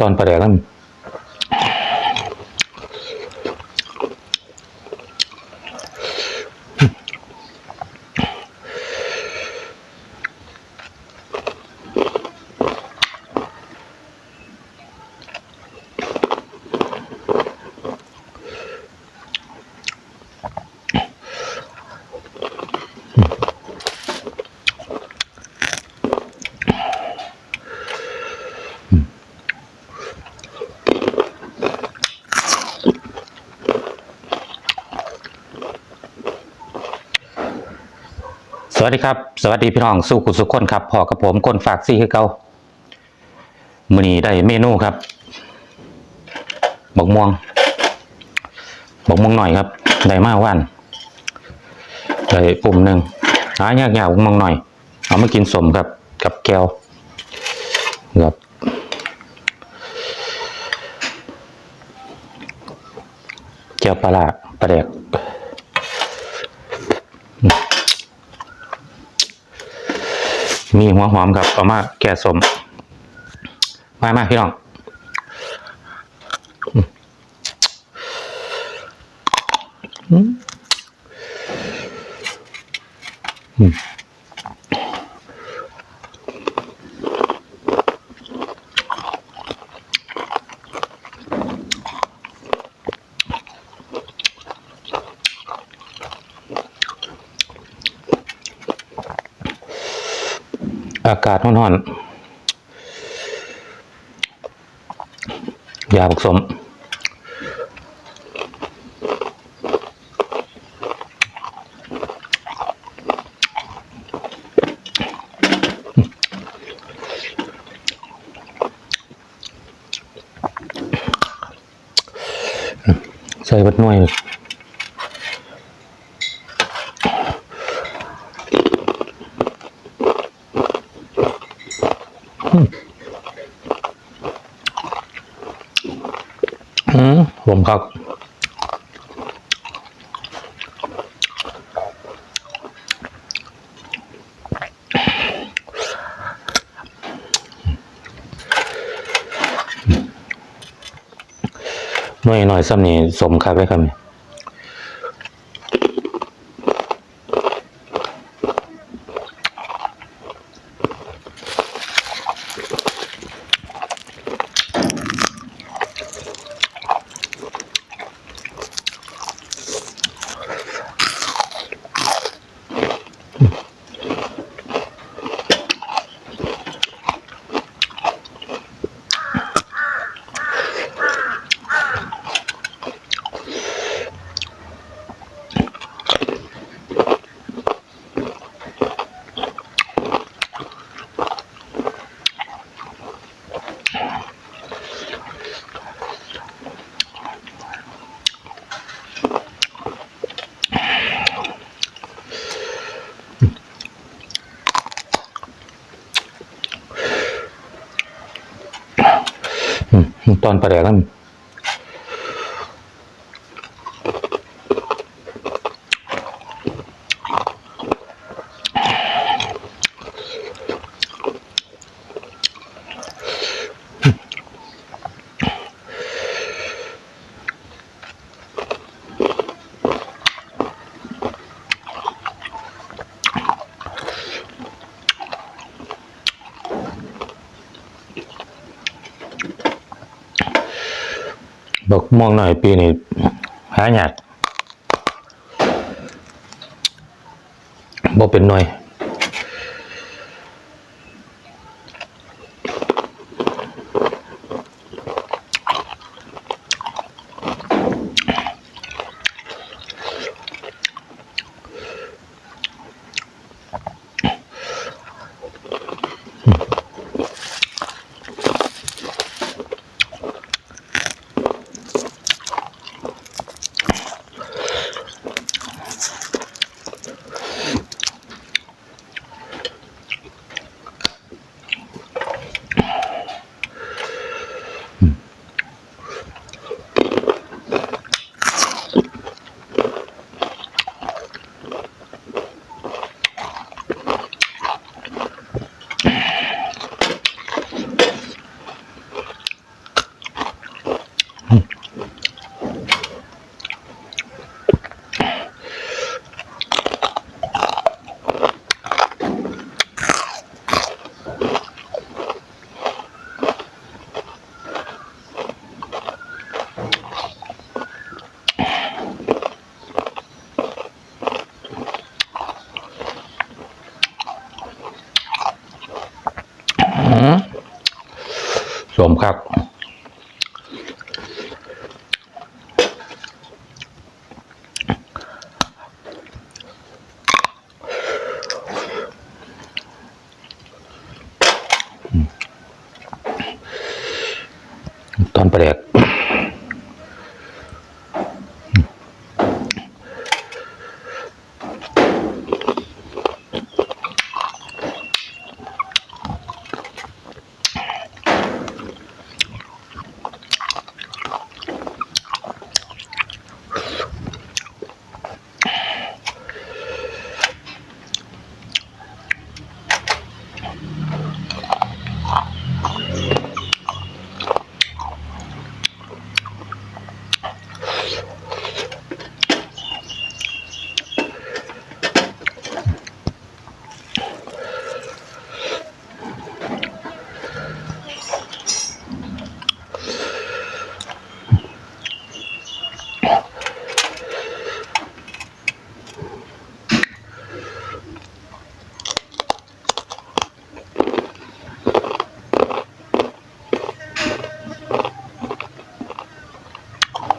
ตอนประเดี๋ยวกัน สวัสดีครับ สวัสดีพี่น้องสู้กุสุขคนครับพอกับผมคนฝากซี่คือเก่ามื้อนี้ได้เมนูครับบักม่วงบักม่วงหน่อยครับ ได้มาว่านได้ปุ่มหนึ่งหายากๆบักม่วงหน่อย เอามากินสมครับ กับแก้วครับแก้วปลาร้าปลาแดก มีหัวหอมครับเอามาแก่สม มามาพี่น้องอืมาศร้อนๆยาผสมใส่บัดหน่วย อืม ผมครับหน่อยหน่อยซ้ำนี่สมคักเลยครับนี่อืม ตอนประเดี๋ยวกัน บอกมองหน่อยปีนี้หายากบ่เป็นหน่วย สมครับตอนปลก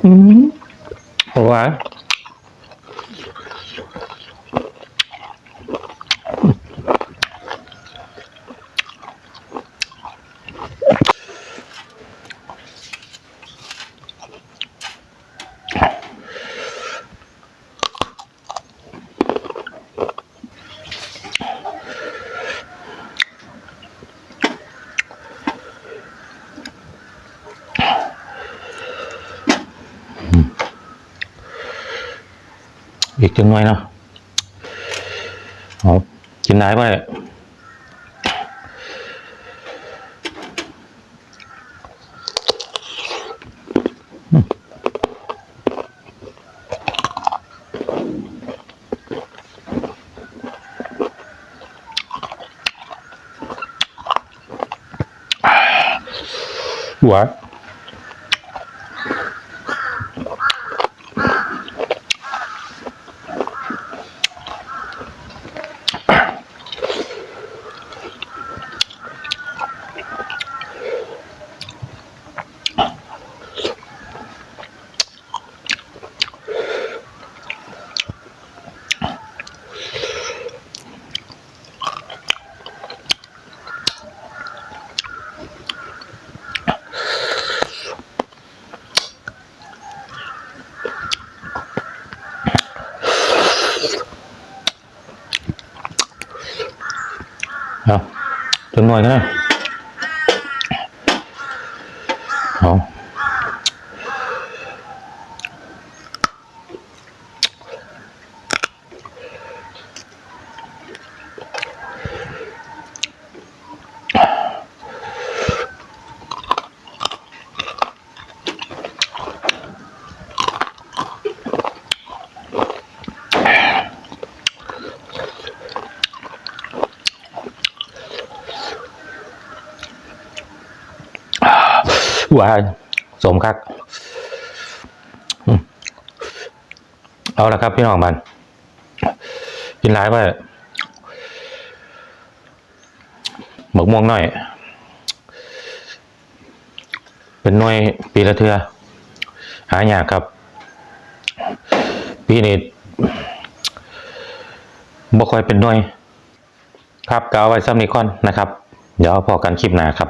อืมหวาน อีกจังหน่อยเนาะเอากินได้ป่ะเนี่ยหวาน เอาจังหน่อยนะเอาห วานสมคักเอาละครับพี่น้องมันกินร้ายไปหมกม่วงหน่อย เป็นหน่วยปีละเทือ หายากครับ ปีนี้บ่ค่อยเป็นหน่วย ครับก็เอาไว้ซ้ำนี้ก่อนนะครับ เดี๋ยวพอกันคลิปหน้าครับ